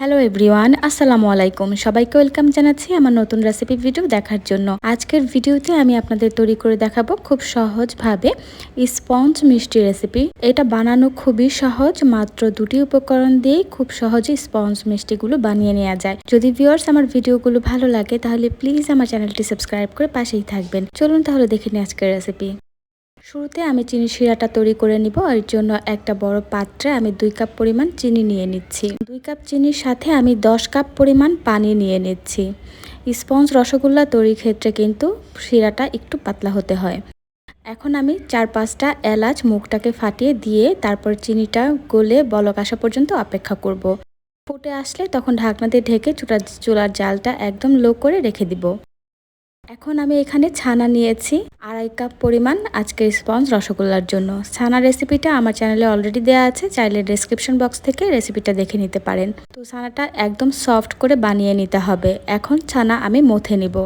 Hello everyone আসসালামু আলাইকুম সবাইকে ওয়েলকাম জানাচ্ছি আমার নতুন রেসিপি ভিডিও দেখার জন্য। আজকের ভিডিওতে আমি আপনাদের তৈরি করে দেখাবো খুব সহজভাবে স্পঞ্জ মিষ্টি রেসিপি এটা বানানো খুবই সহজ, মাত্র দুটি উপকরণ দিয়ে খুব সহজে স্পঞ্জ মিষ্টিগুলো বানিয়ে নেওয়া যায়। যদি ভিউয়ার্স আমার ভিডিওগুলো ভালো লাগে, তাহলে প্লিজ আমার চ্যানেলটি সাবস্ক্রাইব করে পাশেই থাকবেন। চলুন তাহলে দেখে নিই আজকের রেসিপি শুরুতে আমি চিনি শিরাটা তৈরি করে নিব, এর জন্য একটা বড় পাত্রে আমি দুই কাপ পরিমাণ চিনি নিয়ে নিচ্ছি। দুই কাপ চিনির সাথে আমি দশ কাপ পরিমাণ পানি নিয়ে নিচ্ছি। স্পঞ্জ রসগোল্লা তৈরির ক্ষেত্রে কিন্তু শিরাটা একটু পাতলা হতে হয়। এখন আমি চার পাঁচটা এলাচ মুখটাকে ফাটিয়ে দিয়ে তারপর চিনিটা গলে বলক আসা পর্যন্ত অপেক্ষা করব। ফুটে আসলে তখন ঢাকনাতে ঢেকে চুলা চুলার জালটা একদম লো করে রেখে দিব। এখন আমি এখানে ছানা নিয়েছি, আড়াই কাপ পরিমাণ আজকের স্পঞ্জ রসগোল্লার জন্য। ছানা রেসিপিটা আমার চ্যানেলে অলরেডি দেওয়া আছে, চাইলে ডিসক্রিপশন বক্স থেকে রেসিপিটা দেখে নিতে পারেন। তো ছানাটা একদম সফট করে বানিয়ে নিতে হবে। এখন ছানা আমি মথে নিব।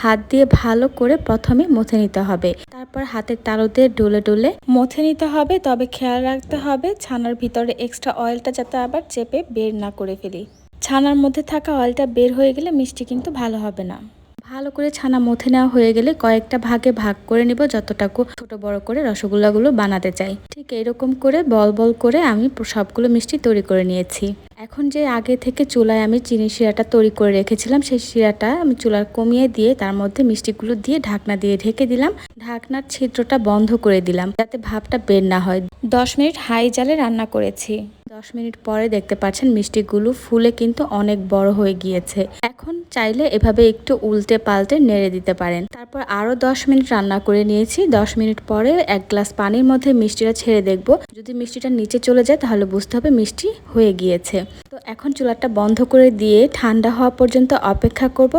হাত দিয়ে ভালো করে প্রথমে মথে নিতে হবে। তারপর হাতের তালু দিয়ে ডুলে ডলে মথে নিতে হবে। তবে খেয়াল রাখতে হবে, ছানার ভিতরে এক্সট্রা অয়েলটা যাতে আবার চেপে বের না করে ফেলি। ছানার মধ্যে থাকা অয়েলটা বের হয়ে গেলে মিষ্টি কিন্তু ভালো হবে না। ভালো করে ছানা মথে নেওয়া হয়ে গেলে কয়েকটা ভাগে ভাগ করে নিব যতটাকু ছোট বড় করে রসগোল্লাগুলো বানাতে চাই। ঠিক এরকম করে বল বল করে আমি সবগুলো মিষ্টি তৈরি করে নিয়েছি। এখন যে আগে থেকে চুলায় আমি চিনি শিরাটা তৈরি করে রেখেছিলাম, সেই শিরাটা আমি চুলার কমিয়ে দিয়ে তার মধ্যে মিষ্টিগুলো দিয়ে ঢাকনা দিয়ে ঢেকে দিলাম। ঢাকনার ছিদ্রটা বন্ধ করে দিলাম যাতে ভাবটা বের না হয়। দশ মিনিট হাই জালে রান্না করেছি। দশ মিনিট পরে দেখতে পাচ্ছেন মিষ্টিগুলো ফুলে কিন্তু অনেক বড় হয়ে গিয়েছে। এখন চাইলে এভাবে একটু উল্টে পাল্টে নেড়ে দিতে পারেন। তারপর আরও দশ মিনিট রান্না করে নিয়েছি। দশ মিনিট পরে এক গ্লাস পানির মধ্যে মিষ্টিটা ছেড়ে দেখব। যদি মিষ্টিটা নিচে চলে যায় তাহলে বুঝতে হবে মিষ্টি হয়ে গিয়েছে। তো এখন চুলাটা বন্ধ করে দিয়ে ঠান্ডা হওয়া পর্যন্ত অপেক্ষা করব।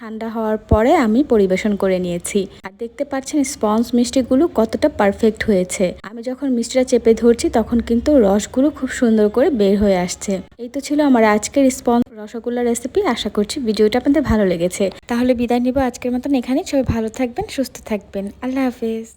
ঠান্ডা হওয়ার পরে আমি পরিবেশন করে নিয়েছি। আর দেখতে পাচ্ছেন স্পঞ্জ মিষ্টিগুলো কতটা পারফেক্ট হয়েছে। আমি যখন মিষ্টিটা চেপে ধরছি তখন কিন্তু রসগুলো খুব সুন্দর করে বের হয়ে আসছে। এই তো ছিল আমার আজকের স্পঞ্জ রসগোল্লা রেসিপি। আশা করছি ভিডিওটা আপনাদের ভালো লেগেছে। তাহলে বিদায় নিব আজকের মতন এখানেই। সবাই ভালো থাকবেন, সুস্থ থাকবেন। আল্লাহ হাফেজ।